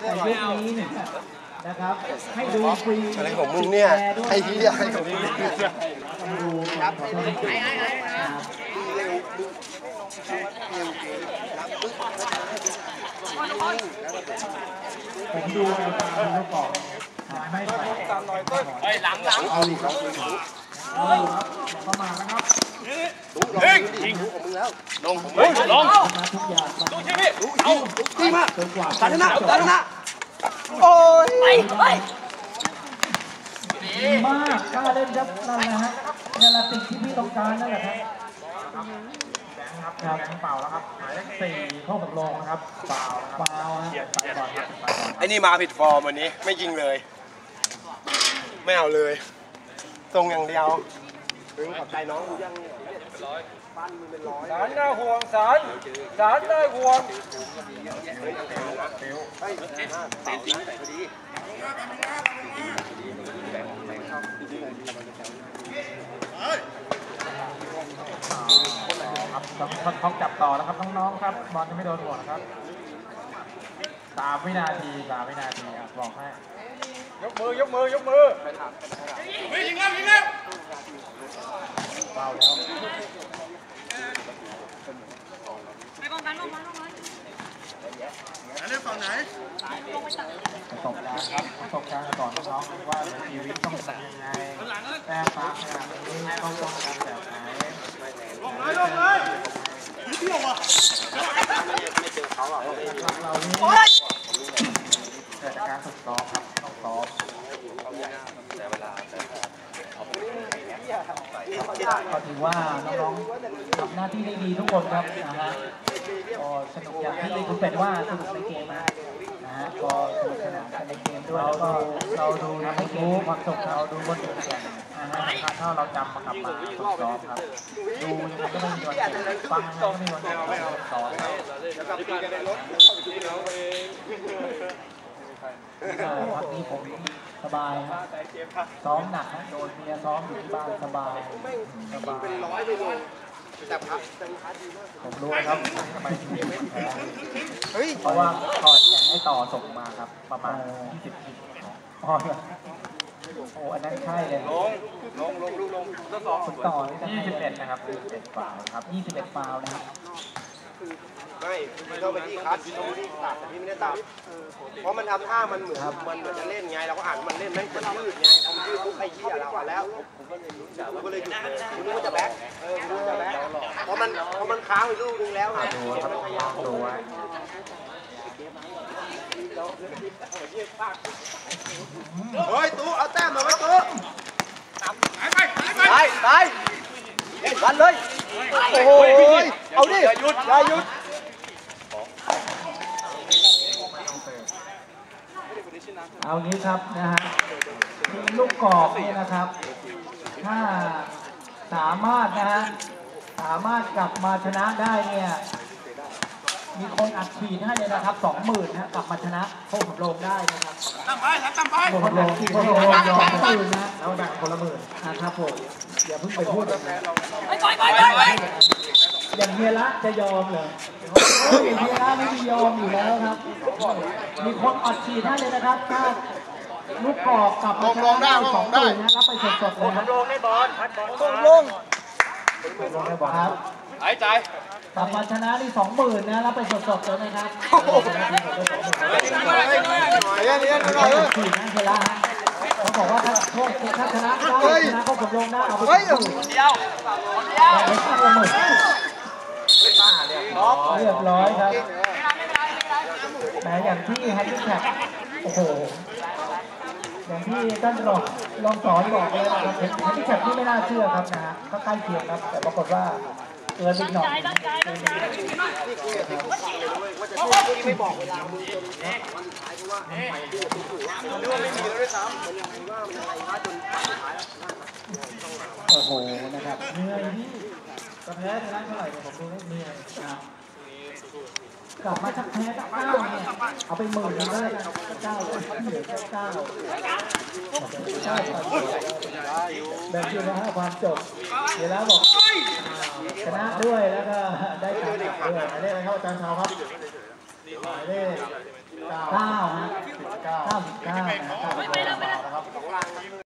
ในยุคนี้เนี่ยนะครับให้ดูฟรีอะไรของมึงเนี่ยไอ้เหี้ยอะไรของมึงต้องดูครับขอโทษทีครับผมดูในตามที่เขาบอกไม่ไปตามหน่อยต้นเฮ้ยหลังหลังเอาดิครับ เอาครับเข้ามานะครับเฮ้ยยิงของมึงแล้วลงเฮ้ยลงทุกอย่างดูที่พี่เอาดีมากจนกว่าสาธาสาธาโอ้ยไปไปดีมากกล้าเล่นครับนั่นแหละฮะนี่แหละสิ่งที่พี่ต้องการนั่นแหละครับครับแบงค์เปล่าแล้วครับหมายเลขสี่เข้ากับลงนะครับเปล่านะครับฟาฮะไปก่อนครับไปก่อนไอ้นี่มาผิดฟอร์มวันนี้ไม่ยิงเลย ไม่เอาเลย ตรงอย่างเดียวมึงขอบใจน้องกูยังเนี่ยปั้นมึงเป็นร้อยสารน่าห่วงสารสารน่าห่วงครับต้องต้องจับต่อแล้วครับน้องๆครับบอลจะไม่โดนหัวนะครับสามวินาทีสามวินาทีครับบอกให้ ยกมือยกมือยกมือเฮ้ยยิงแล้วยิงแล้วเบาแล้วไปกองกันลงมาลงมาเล่นฝั่งไหนประสบการณ์ครับประสบการณ์ก่อนน้องว่าชีวิตต้องทำยังไงแต้มฟ้าขนาดนี้ต้องป้องกันแบบไหนลงเลยลงเลยเรานี่เกิดจากการฝึกซ้อมครับต้องซ้อม ก็ถือว่าน้องๆทำหน้าที่ได้ดีทุกคนครับนะฮะก็สนุกอย่างที่คุณเป็ดว่าสนุกในเกมนะนะฮะก็สนุกสนานกันในเกมด้วยแล้วก็เราดูทำให้รู้ความสุขเราดูบนเกมแข่งนะฮะถ้าเราจำมากับมาฝึกซ้อมครับดูยังไงก็ไม่มีวันเก็บฟังยังไงก็ไม่มีวันเก็บฝึกซ้อมครับ พักนี้ผมสบายซ้อมหนักโดนเมียซ้อมอยู่ที่บ้านสบายสบายเป็นร้อยไปเลยแต่พักแต่พักดีมากผมรู้ครับทำไมถึงแพ้เพราะว่าก่อนแข่งให้ต่อส่งมาครับ ประมาณ20ทีอ๋อโอ้อันนั้นใช่เลยลงลงลงลูกลงทดสอบคุณต่อนี่จะ21นะครับ21ฝ่ายครับ21ฟาวนะครับ ไม่มันเข้าไปที่คัดตรงที่ตัดแต่พี่ไม่ได้ตัดเพราะมันทำท่ามันเหมือนมันเหมือนจะเล่นไงเราก็อ่านมันเล่นแม่งมันยืดไงพอมันยืดปุ๊บไอ้เหี้ยเราอะแล้วผมก็เลยหยุดผมก็เลยหยุดเลยคุณนึกว่าจะแบ็คเออคุณนึกว่าจะแบ็คเพราะมันเพราะมันค้างไปลูกนึงแล้วไงดูครับดูไว้เฮ้ยตู้เอาแต้มมาไว้ตู้ไปไปไปไปไปวันเลยโอ้โหเอาดิหยุดอย่าหยุด เอางี้ครับนะฮะทีมลูกกรอกเนี่ยนะครับ ถ้าสามารถนะฮะสามารถกลับมาชนะได้เนี่ยมีคนอัดฉีดให้เลยนะครับสองหมื่นนะกลับมาชนะโคกสำโรงได้นะครับตั้งไปตั้งไปโคกสำโรงที่โคกสำโรงยอมสองหมื่นนะแล้วแบ่งคนละหมื่นนะครับผมอย่าเพิ่งไปพูดแบบนั้นไปไปไป ไปไปอย่างเฮียระจะยอมเหรอโอ้ยเฮียระไม่มียอมอยู่แล้วครับ มีคนอัดฉีดให้เลยนะครับถ้าลูกกรอกกลับมาชนะได้สองหมื่นนะรับไปสดๆเลยนะลงได้บอลพัดบอลลงลงลงได้บอลครับหายใจกลับมาชนะนี่สองหมื่นนะรับไปสดๆเลยนะครับหน่อยอันนี้หน่อยสี่นะเฮียระฮะเขาบอกว่าถ้าโทษถ้าชนะได้ชนะเขาสมลงได้เอาไปสองหมื่นเดียวคนเดียวเอาไปข้างละหมื่นเรียบร้อยครับแหมอย่างที่แฮนดี้แท็กโอ้โห อย่างที่ท่านรองรองสอนบอกเลยนะครับเห็นแฮนดี้แท็กที่ไม่น่าเชื่อครับนะฮะก็ใกล้เคียงครับ แต่ปรากฏว่าเกินอีกหน่อยตั้งใจตั้งใจไม่บอกเวลามึงจนวันสุดท้ายเพราะว่าไปที่ถูกว่ามันนึกว่าไม่มีแล้วด้วยซ้ำมันยังไงว่ามันอะไรว่าจนวันสุดท้ายโอ้โหนะครับเหนื่อยที่ จะแพ้ชนะเท่าไหร่ผมดูแล้วเหนื่อยครับกลับมาชักแพ้สักเก้าเนี่ยเอาไปหมื่นหนึงก็ได้เก้าเลยเหลือแค่เก้าเก้าแบบที่นะฮะความจบเดี๋ยวแล้วบอกชนะด้วยแล้วก็ได้ตังค์ด้วยหมายเลขอะไรครับอาจารย์ชาวครับหมายเลขเก้า99นะครับไปไปแล้วไปแล้ว